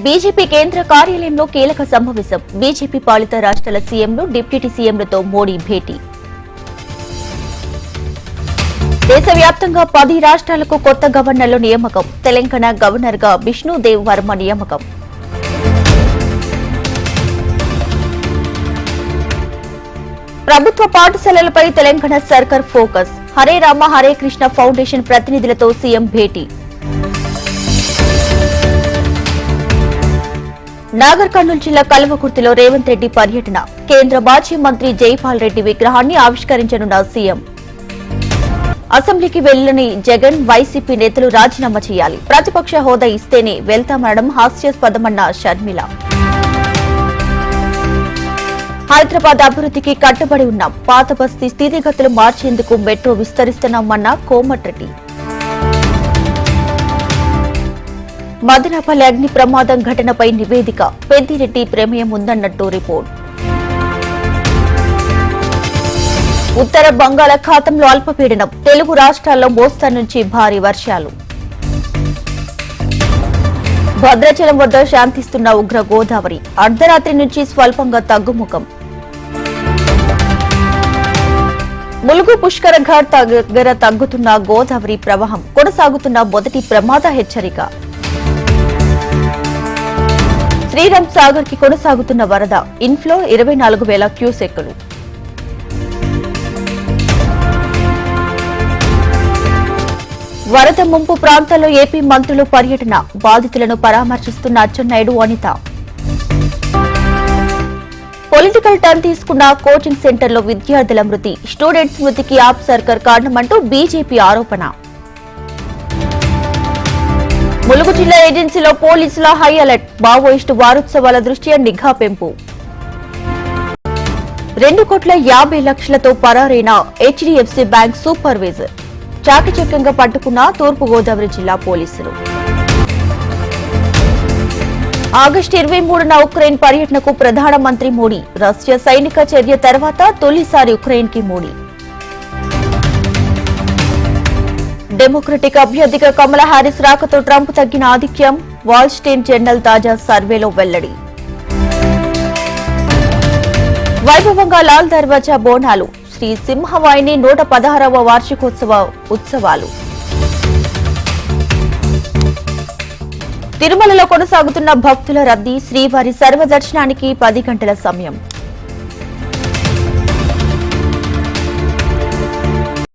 BJP కేంద్ర కార్యాలయంలో కీలక సమావేశం. బీజేపీ పాలిత రాష్ట్రాల సీఎంలు డిప్యూటీ సీఎంలతో మోడీ భేటీ. దేశవ్యాప్తంగా పది రాష్ట్రాలకు కొత్త గవర్నర్లు నియామకం. తెలంగాణ గవర్నర్గా విష్ణుదేవ్ వర్మ నియామకం. ప్రభుత్వ పాఠశాలలపై తెలంగాణ సర్కార్ ఫోకస్. హరే రామ హరే కృష్ణ ఫౌండేషన్ ప్రతినిధులతో సీఎం భేటీ. నాగర్ కర్నూలు జిల్లా కల్వకుర్తిలో రేవంత్ రెడ్డి పర్యటన. కేంద్ర మాజీ మంత్రి జైపాల్ రెడ్డి విగ్రహాన్ని ఆవిష్కరించనున్న సీఎం. అసెంబ్లీకి వెళ్ళని జగన్ వైసీపీ నేతలు రాజీనామా చేయాలి. ప్రతిపక్ష హోదా ఇస్తేనే వెళ్తామనడం హాస్యాస్పదమన్న షర్మిల. హైదరాబాద్ అభివృద్ధికి కట్టుబడి ఉన్నాం. పాత బస్తీ స్థితిగతులు మార్చేందుకు మెట్రో విస్తరిస్తున్నామన్న కోమటిరెడ్డి. మదనపల్లి అగ్ని ప్రమాదం ఘటనపై నివేదిక. పెద్దిరెడ్డి ప్రమేయం ఉందన్నట్టు రిపోర్ట్. ఉత్తర బంగాళాఖాతంలో అల్పపీడనం. తెలుగు రాష్ట్రాల్లో మోస్తరు నుంచి భారీ వర్షాలు. భద్రాచలం వద్ద శాంతిస్తున్న ఉగ్ర గోదావరి. అర్ధరాత్రి నుంచి స్వల్పంగా తగ్గుముఖం. ములుగు పుష్కర ఘాట్ దగ్గర తగ్గుతున్న గోదావరి ప్రవాహం. కొనసాగుతున్న మొదటి ప్రమాద హెచ్చరిక. శ్రీరామ్ సాగర్కి కొనసాగుతున్న వరద ఇన్ఫ్లో ఇరవై నాలుగు వేల క్యూసెక్కులు. వరద ముంపు ప్రాంతాల్లో ఏపీ మంత్రులు పర్యటన బాధితులను పరామర్శిస్తున్న అచ్చెన్నాయుడు అనిత. పొలిటికల్ టర్న్ తీసుకున్న కోచింగ్ సెంటర్లో విద్యార్థుల మృతి స్టూడెంట్స్ మృతికి ఆప్ సర్కార్ కారణమంటూ బీజేపీ ఆరోపణ. ములుగు జిల్లా ఏజెన్సీలో పోలీసుల హై అలర్ట్. మావోయిస్టు వారోత్సవాల దృష్ట్యా నిఘా పెంపు. రెండు కోట్ల యాభై లక్షలతో పరారైన హెచ్డిఎఫ్సి బ్యాంక్ సూపర్వైజర్ చాకచక్యంగా పట్టుకున్న తూర్పుగోదావరి జిల్లా పోలీసులు. ఆగస్టు ఇరవై మూడున ఉక్రెయిన్ పర్యటనకు ప్రధానమంత్రి మోడీ. రష్యా సైనిక చర్య తర్వాత తొలిసారి ఉక్రెయిన్కి మోడీ. డెమోక్రటిక్ అభ్యర్థిగా కమలా హారిస్ రాకతో ట్రంప్ తగ్గిన ఆధిక్యం వాల్ స్ట్రీట్ జర్నల్ తాజా సర్వేలో వెల్లడి. వైభవంగా లాల్ దర్వాజా బోనాలు శ్రీ సింహవాయిని నూట పదహారవ వార్షికోత్సవ ఉత్సవాలు. తిరుమలలో కొనసాగుతున్న భక్తుల రద్దీ శ్రీవారి సర్వదర్శనానికి పది గంటల సమయం.